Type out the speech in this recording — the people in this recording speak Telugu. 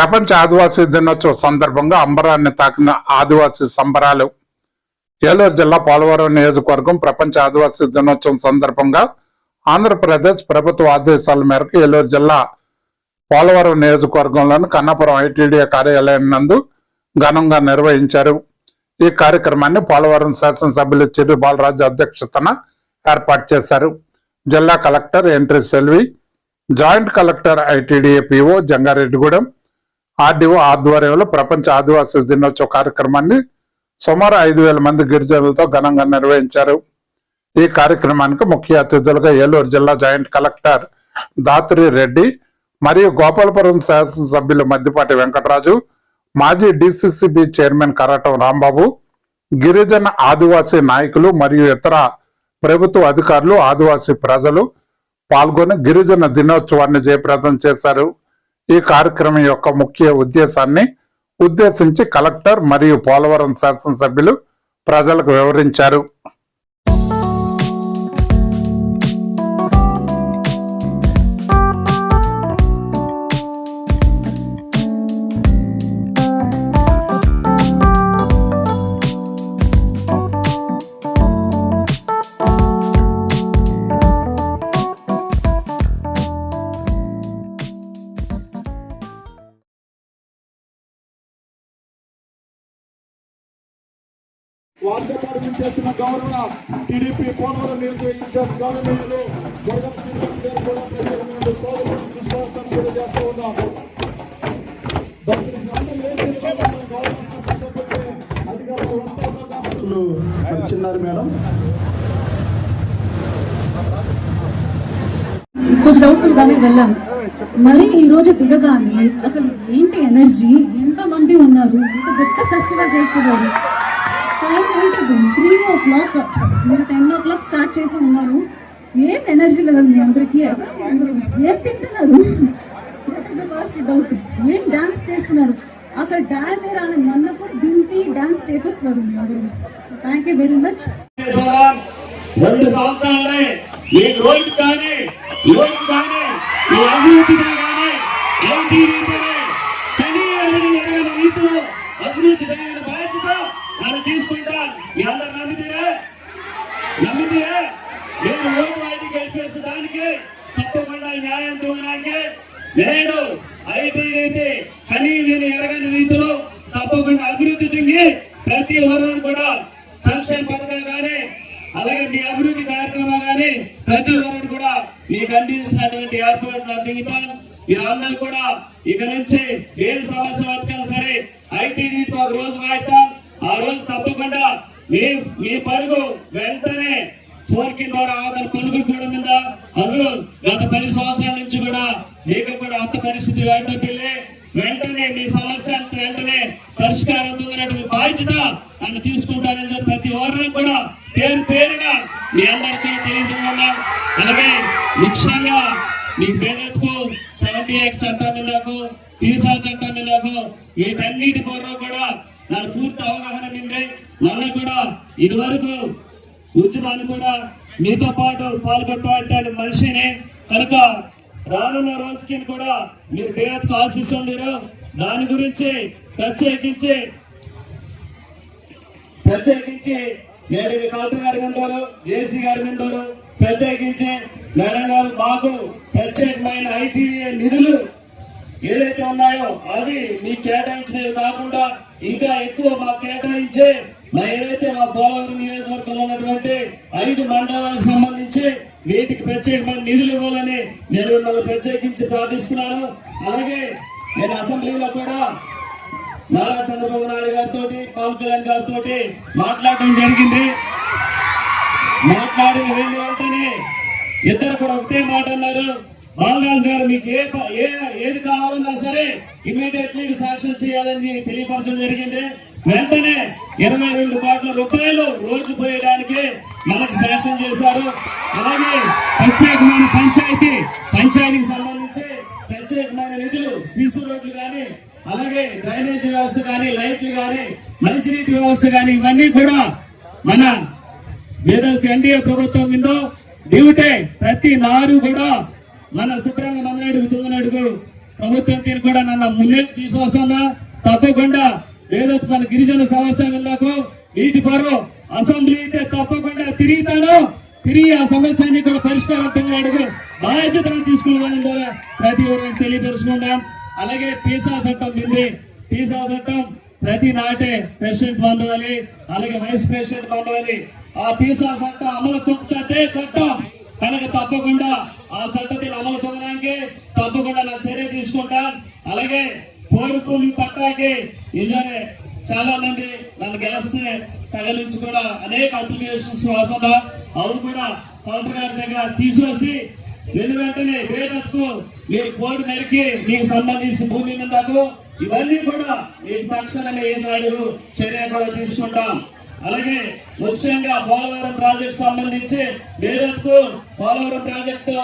ప్రపంచ ఆదివాసీ దినోత్సవ సందర్భంగా అంబరాన్ని తాకిన ఆదివాసీ సంబరాలు ఏలూరు జిల్లా పోలవరం నియోజకవర్గం ప్రపంచ ఆదివాసీ దినోత్సవం సందర్భంగా ఆంధ్రప్రదేశ్ ప్రభుత్వ ఆదేశాల మేరకు ఏలూరు జిల్లా పోలవరం నియోజకవర్గంలోని కన్నాపురం ఐటీడీఏ కార్యాలయం నందు ఘనంగా నిర్వహించారు. ఈ కార్యక్రమాన్ని పోలవరం శాసనసభ్యులు చిరు బాలరాజు అధ్యక్షతన ఏర్పాటు చేశారు. జిల్లా collector entry Selvi joint collector ITDA PO Jangareddygudem RDO ఆధ్వర్యంలో ప్రపంచ ఆదివాసీ దినోత్సవ కార్యక్రమాన్ని సుమారు ఐదు వేల మంది గిరిజనులతో ఘనంగా నిర్వహించారు. ఈ కార్యక్రమానికి ముఖ్య అతిథులుగా ఏలూరు జిల్లా జాయింట్ కలెక్టర్ దాత్రి రెడ్డి మరియు గోపాలపురం శాసనసభ్యులు మద్దిపాటి వెంకటరాజు మాజీ డిసిసిబి చైర్మన్ కరాటం రాంబాబు గిరిజన ఆదివాసీ నాయకులు మరియు ఇతర ప్రభుత్వ అధికారులు ఆదివాసీ ప్రజలు పాల్గొని గిరిజన దినోత్సవాన్ని జయప్రదం చేశారు. ఈ కార్యక్రమం యొక్క ముఖ్య ఉద్దేశాన్ని ఉద్దేశించి కలెక్టర్ మరియు పోలవరం శాసనసభ్యులు ప్రజలకు వివరించారు. వాగ్దానం చేసిన గౌరవ టీడీపీ పోలవరం నియోజకవర్గం గవర్నమెంట్లు గౌరవ శ్రీనివాస్ గారు కూడా ప్రత్యేకమైన సుస్వాగతం. మరి చిన్నారు మేడం. కొంచెం డౌట్ఫుల్ గానే వెళ్ళాను మరి ఈ రోజు దిగగానే అసలు ఏంటి ఎనర్జీ ఎంత మంది ఉన్నారు? ఇంత పెద్ద ఫెస్టివల్ చేస్తున్నారు. టైం అంటే త్రీ ఓ క్లాక్ నేను టెన్ ఓ క్లాక్ స్టార్ట్ చేసి ఉన్నాను. ఏం ఎనర్జీ లేదండి మీ అందరికీ? ఏం తింటున్నారు? ఫస్ట్ డౌట్ ఏం డాన్స్ చేస్తున్నారు? అసలు డాన్స్ ఏ రాని నన్ను కూడా దింపి డాన్స్ చేపిస్తున్నారు మీ అందరూ థ్యాంక్ యూ వెరీ మచ్ రెండు సంవత్సరాలే. ఈ రోజు కానీ యువకు కానీ ఈ అభివృద్ధిగా కానీ ఐటీ రీతిని కనీ రీతిలో అభివృద్ధి కలిగిన బాధ్యత తీసుకుంటా. మీ అందరు నమ్మితీరే? నమ్మితీరే? నేను ఓటు ఐటీ గెలిపేసే దానికి తప్పకుండా న్యాయం తోగడానికి నేను ఐటీ రీతి కనీ నేను ఎరగని రీతిలో తప్పకుండా అభివృద్ధి చెంది ప్రతి ఒక్కరు కూడా సంక్షేమ పథకాలు కానీ అలాగే మీ అభివృద్ధి కార్యక్రమాలు కానీ ప్రతి ఒక్కరు కూడా మీకు అందించినటువంటి ఏర్పాట్లు అందిస్తాను మీరందరూ కూడా ఇక నుంచి ఏ సమస్య వచ్చినా సరే ఐటీ నీతి ఒక రోజు వాడతాం ఆ రోజు తప్పకుండా మీ మీ పరుగు వెంటనే ఫోర్కి ద్వారా ఆధార పలుకులు కూడా ఉందా అందులో గత పది సంవత్సరాల నుంచి కూడా మీకు కూడా అంత పరిస్థితి వెంటనే వెంటనే మీ సమస్య వెంటనే పరిష్కారం అవుతుందనేటువంటి బాధ్యత నన్ను తీసుకుంటానని చెప్పి ప్రతి ఒక్కరు కూడా పేరు పేరుగా మీ అందరికీ తెలియజేస్తున్నాం అలాగే ముఖ్యంగా మీ పేదలకు సెవెంటీ ఎక్స్ చట్టం మీదకు తీసా చట్టం మీదకు వీటన్నిటి పూర్వం కూడా నాకు పూర్తి అవగాహన నిండి నన్ను కూడా ఇదివరకు ఉద్యమాన్ని కూడా మీతో పాటు పాల్గొట్టేటువంటి మనిషిని కనుక రానున్న రోజుకి కూడా మీరు బేదకు ఆశిస్తున్నారు దాని గురించి ప్రత్యేకించి ప్రత్యేకించి నేను ఇది కలెక్టర్ గారి వింటారు జేసీ గారి వింటారు ప్రత్యేకించి మేడం గారు మాకు ప్రత్యేకమైన ఐటీఏ నిధులు ఏదైతే ఉన్నాయో అవి మీకు కేటాయించినవి కాకుండా ఇంకా ఎక్కువ మాకు కేటాయించే మా ఏదైతే మా పోలవరం నియోజకవర్గంలో ఉన్నటువంటి ఐదు మండలాలకు సంబంధించి వీటికి ప్రత్యేకమైన నిధులు ఇవ్వాలని నేను మిమ్మల్ని ప్రత్యేకించి ప్రార్థిస్తున్నాను. అలాగే నేను అసెంబ్లీలో కూడా నారా చంద్రబాబు నాయుడు గారితో పవన్ కళ్యాణ్ గారితో మాట్లాడడం జరిగింది. మాట్లాడిన వెళ్ళి వెంటనే ఇద్దరు కూడా ఒకటే మాట అన్నారు. బాలరాజు గారు మీకు ఏ ఏ ఏది కావాలన్నా సరే ఇమీడియట్లీ శాంక్షన్ చేయాలని తెలియపరచడం జరిగింది. వెంటనే ఇరవై రెండు కోట్ల రూపాయలు రోడ్లు పోయడానికి మనకు శాంక్షన్ చేశారు. అలాగే ప్రత్యేకమైన పంచాయతీ పంచాయతీకి సంబంధించి ప్రత్యేకమైన నిధులు సీసీ రోడ్లు కానీ అలాగే డ్రైనేజీ వ్యవస్థ కానీ లైట్లు కానీ మంచినీటి వ్యవస్థ కానీ ఇవన్నీ కూడా మన ఏదైతే ఎన్డీఏ ప్రభుత్వం ఉందో డ్యూటే ప్రతి నారు కూడా మన సుబ్రహ్మణ్య మమ్మనాయుడు విజయనాయుడుకు ప్రభుత్వం తీరు కూడా నన్న ముందే తీసుకొస్తుందా తప్పకుండా ఏదైతే మన గిరిజన సమస్యలకు నీటి కొరకు అసెంబ్లీ అయితే తప్పకుండా తిరుగుతాను తిరిగి ఆ సమస్యని కూడా పరిష్కారంగా అడుగు బాధ్యతను తీసుకోవాలని ద్వారా ప్రతి ఒక్కరికి తెలియపరుచుకుందాం. అలాగే పీసా చట్టం ఉంది. పీసా చట్టం ప్రతి నాటే ప్రెసిడెంట్ బంధువాలి అలాగే వైస్ ప్రెసిడెంట్ బంధువాలి ఆ పీసా చట్టం అమలు తొక్కుతే చట్టం. కనుక తప్పకుండా ఆ చట్టం అలాగే కోరుకుని పట్టాకి నిజమే. చాలా మంది నన్ను గెలిస్తే తగలించి కూడా అనేక అప్లికేషన్స్ వస్తుందా అవి కూడా కలెక్టర్ గారి దగ్గర తీసివేసి వెను వెంటనే వేదత్కు మీరు కోడి నరికి మీకు సంబంధించిన భూమి నిందకు ఇవన్నీ కూడా మీకు తక్షణమే ఏనాడు చర్య కూడా తీసుకుంటాం. అలాగే ముఖ్యంగా పోలవరం ప్రాజెక్ట్ సంబంధించి వేదత్కు పోలవరం ప్రాజెక్టు